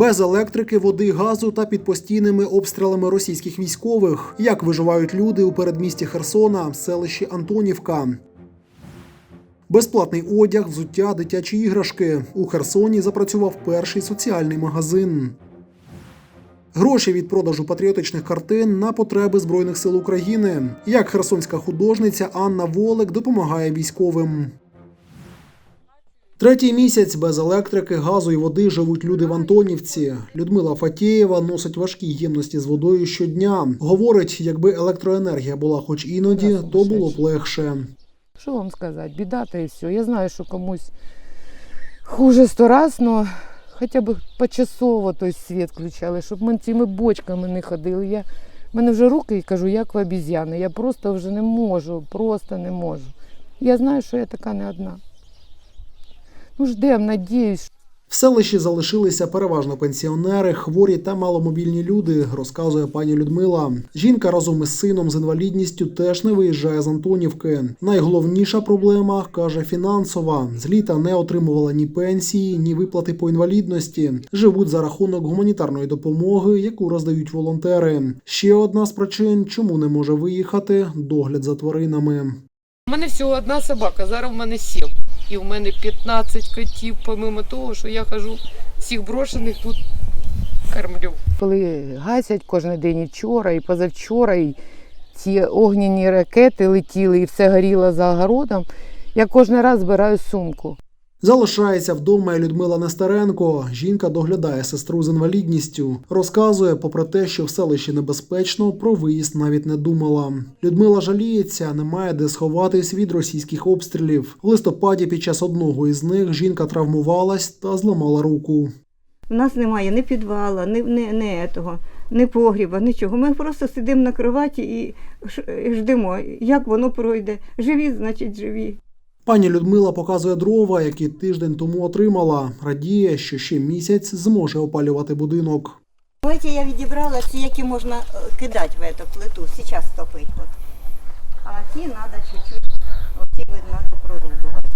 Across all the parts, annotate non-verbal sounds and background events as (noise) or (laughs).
Без електрики, води, газу та під постійними обстрілами російських військових. Як виживають люди у передмісті Херсона, селищі Антонівка. Безплатний одяг, взуття, дитячі іграшки. У Херсоні запрацював перший соціальний магазин. Гроші від продажу патріотичних картин на потреби Збройних сил України. Як херсонська художниця Анна Волик допомагає військовим. Третій місяць без електрики, газу і води живуть люди в Антонівці. Людмила Фатєєва носить важкі ємності з водою щодня. Говорить, якби електроенергія була хоч іноді, то було б легше. Що вам сказати? Біда та і все. Я знаю, що комусь хуже сто раз, але хоча б почасово той світ включали, щоб ми цими бочками не ходили. Я... в мене вже руки кажу, як в обіз'яни. Я просто вже не можу, просто не можу. Я знаю, що я така не одна. Ну, ждем, надіюсь, В селищі залишилися переважно пенсіонери, хворі та маломобільні люди, розказує пані Людмила. Жінка разом із сином з інвалідністю теж не виїжджає з Антонівки. Найголовніша проблема каже фінансова. З літа не отримувала ні пенсії, ні виплати по інвалідності. Живуть за рахунок гуманітарної допомоги, яку роздають волонтери. Ще одна з причин, чому не може виїхати догляд за тваринами. У мене всього одна собака, зараз в мене сім. І в мене 15 котів, помимо того, що я хожу всіх брошених тут кормлю. Коли гасять кожен день і вчора, і позавчора, і ці огняні ракети летіли, і все горіло за огородом, я кожен раз збираю сумку. Залишається вдома і Людмила Нестеренко. Жінка доглядає сестру з інвалідністю. Розказує, попри те, що в селищі небезпечно, про виїзд навіть не думала. Людмила жаліється, немає де сховатись від російських обстрілів. В листопаді під час одного із них жінка травмувалась та зламала руку. У нас немає ні підвала, ні, ні, ні, етого, ні погріба, нічого. Ми просто сидимо на кроваті і ждемо, як воно пройде. Живі, значить, живі. Пані Людмила показує дрова, які тиждень тому отримала. Радіє, що ще місяць зможе опалювати будинок. Ось я відібрала ці, які можна е, кидати в эту плиту, зараз топить. От. А ті треба чуть-чуть, оті треба прорубувати.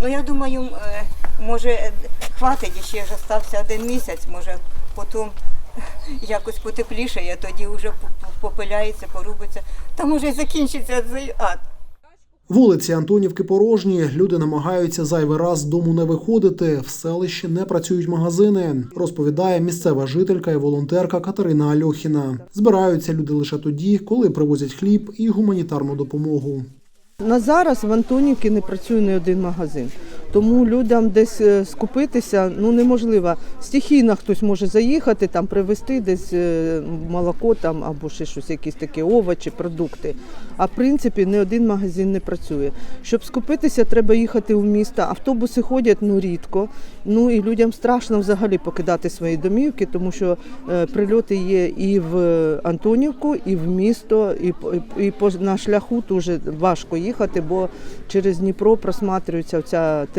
Ну я думаю, е, може е, хватить, ще ж остався один місяць, може потім якось потеплішає, тоді вже попиляється, порубиться. Та може закінчиться цей ад. Вулиці Антонівки порожні. Люди намагаються зайвий раз з дому не виходити. В селищі не працюють магазини, розповідає місцева жителька і волонтерка Катерина Альохіна. Збираються люди лише тоді, коли привозять хліб і гуманітарну допомогу. На зараз в Антонівці не працює не один магазин. Тому людям десь е, скупитися ну неможливо. Стихійно хтось може заїхати, там привезти десь е, молоко там або ще щось, якісь такі овочі, продукти. А в принципі ні один магазин не працює. Щоб скупитися, треба їхати в місто. Автобуси ходять ну рідко. Ну і людям страшно взагалі покидати свої домівки, тому що е, прильоти є і в Антонівку, і в місто, і, і по на шляху дуже важко їхати, бо через Дніпро просматрюється ця територія.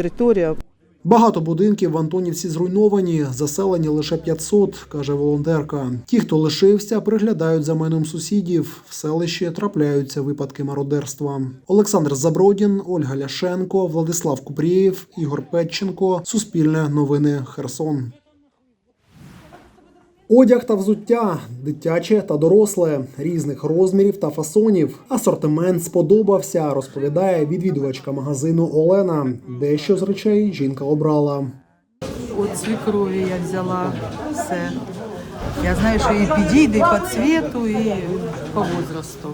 Багато будинків в Антонівці зруйновані, заселені лише 500, каже волонтерка. Ті, хто лишився, приглядають за майном сусідів. В селищі трапляються випадки мародерства. Олександр Забродін, Ольга Ляшенко, Владислав Купрієв, Ігор Петченко. Суспільне новини Херсон. Одяг та взуття дитяче та доросле, різних розмірів та фасонів. Асортимент сподобався, розповідає відвідувачка магазину Олена. Дещо з речей жінка обрала. От свекрові я взяла все. Я знаю, що і підійде і по цвіту, і по возрасту.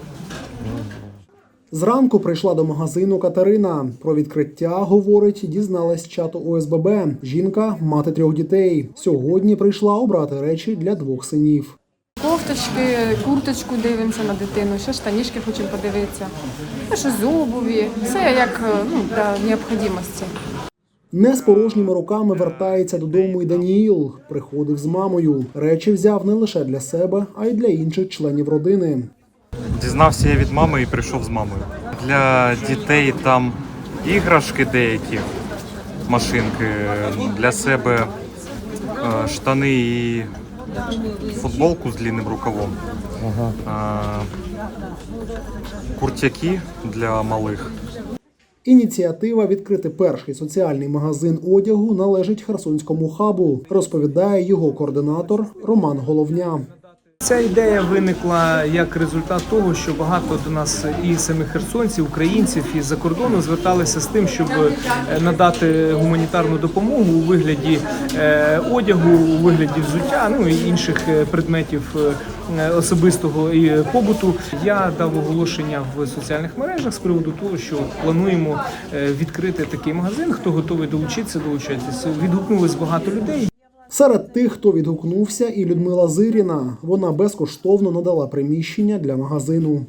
Зранку прийшла до магазину Катерина. Про відкриття, говорить, дізналась чату ОСББ. Жінка мати трьох дітей. Сьогодні прийшла обрати речі для двох синів. Кофточки, курточку дивимося на дитину, ще штанішки хочемо подивитися. Ну, що з обуві, все як е, ну, для необхідності. Не з порожніми руками вертається додому і Даніїл. Приходив з мамою. Речі взяв не лише для себе, а й для інших членів родини. Дізнався я від мами і прийшов з мамою. Для дітей там іграшки деякі, машинки, для себе е, штани і футболку з длинним рукавом, Е, куртяки для малих. Ініціатива відкрити перший соціальний магазин одягу належить Херсонському хабу, розповідає його координатор Роман Головня. Ця ідея виникла як результат того, що багато до нас і самих херсонців, українців із за кордону зверталися з тим, щоб е, надати гуманітарну допомогу у вигляді е, одягу, у вигляді взуття, ну і інших е, предметів особистого і побуту. Я дав оголошення в соціальних мережах з приводу того, що плануємо відкрити такий магазин. Хто готовий долучитися, долучайтеся. Відгукнулось багато людей. Серед тих, хто відгукнувся, і Людмила Зиріна. Вона безкоштовно надала приміщення для магазину.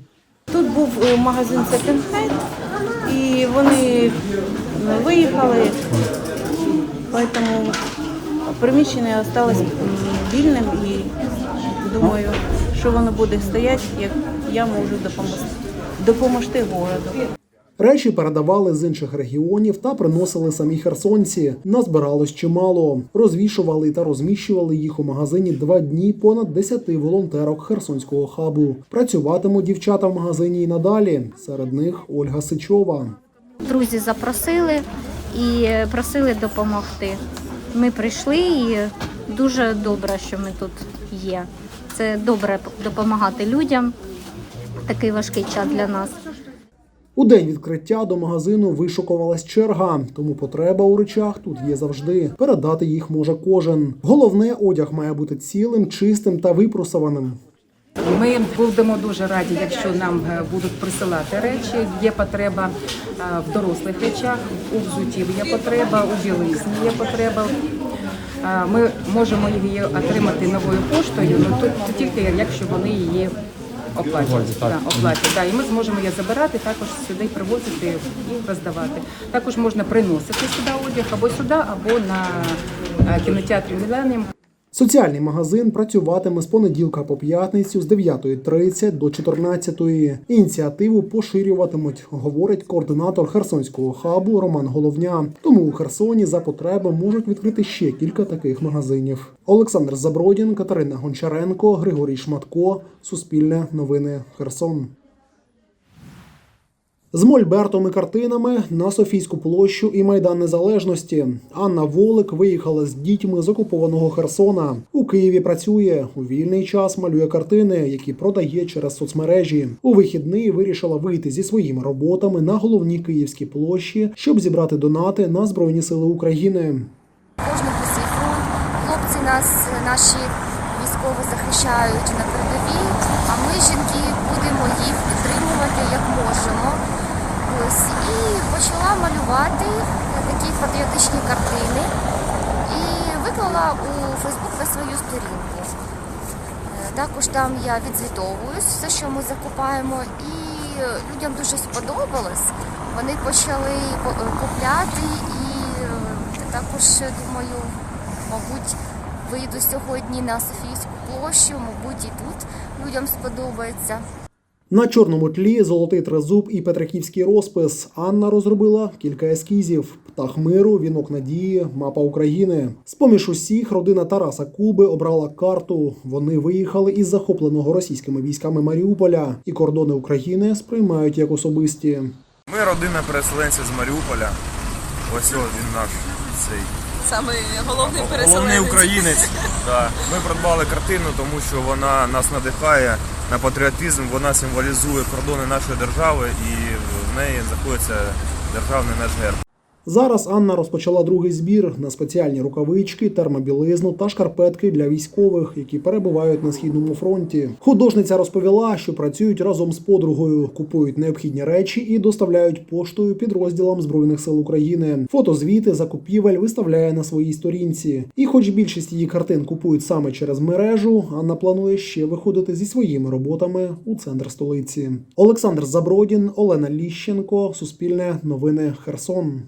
Тут був е, магазин Hand, і вони е, виїхали, тому приміщення залишилось вільним і думаю, що воно буде стояти, як я можу допомогти, допомогти городу. Речі передавали з інших регіонів та приносили самі херсонці. Назбиралось чимало. Розвішували та розміщували їх у магазині два дні понад 10 волонтерок херсонського хабу. Працюватимуть дівчата в магазині і надалі. Серед них Ольга Сичова. Друзі запросили і просили допомогти. Ми прийшли і дуже добре, що ми тут є. Це добре допомагати людям. Такий важкий час для нас. У день відкриття до магазину вишукувалась черга, тому потреба у речах тут є завжди. Передати їх може кожен. Головне, одяг має бути цілим, чистим та випросованим. Ми будемо дуже раді, якщо нам е, будуть присилати речі. Є потреба е, в дорослих речах, у взутті є потреба, у білизні є потреба. Е, Ми можемо її отримати новою поштою, ну тут тільки якщо вони її оплатять. Да, оплаті. Да, і ми зможемо її забирати, також сюди привозити і роздавати. Також можна приносити сюди одяг або сюди, або на е, кінотеатрі Міленіум. Соціальний магазин працюватиме з понеділка по п'ятницю з 9.30 до 14.00. Ініціативу поширюватимуть, говорить координатор Херсонського хабу Роман Головня. Тому у Херсоні за потреби можуть відкрити ще кілька таких магазинів. Олександр Забродін, Катерина Гончаренко, Григорій Шматко. Суспільне новини Херсон. З мольбертом і картинами на Софійську площу і Майдан Незалежності. Анна Волик виїхала з дітьми з окупованого Херсона. У Києві працює у вільний час малює картини, які продає через соцмережі. У вихідний вирішила вийти зі своїми роботами на головній київській площі, щоб зібрати донати на Збройні Сили України. Фронт. Хлопці нас, наші військові захищають на передовій, а ми, жінки, будемо їх підтримувати як можемо. Ось і почала малювати такі патріотичні картини і виклала у Фейсбук на свою сторінку. Е, Також там я відзвітовуюсь все, що ми закупаємо, і людям дуже сподобалось. Вони почали купляти і е, також думаю, мабуть, вийду сьогодні на Софійську площу, мабуть, і тут людям сподобається. На чорному тлі золотий тризуб і петриківський розпис. Анна розробила кілька ескізів: птах миру, вінок надії, мапа України. З поміж усіх родина Тараса Куби обрала карту. Вони виїхали із захопленого російськими військами Маріуполя, і кордони України сприймають як особисті. Ми родина переселенців з Маріуполя. Ось він наш цей Саме головний головний (laughs) українець. Да. Ми придбали картину, тому що вона нас надихає на патріотизм. Вона символізує кордони нашої держави і в неї знаходиться державний наш герб. Зараз Анна розпочала другий збір на спеціальні рукавички, термобілизну та шкарпетки для військових, які перебувають на східному фронті. Художниця розповіла, що працюють разом з подругою, купують необхідні речі і доставляють поштою підрозділам збройних сил України. Фотозвіти закупівель виставляє на своїй сторінці. І, хоч більшість її картин купують саме через мережу, Анна планує ще виходити зі своїми роботами у центр столиці. Олександр Забродін, Олена Ліщенко, Суспільне новини Херсон.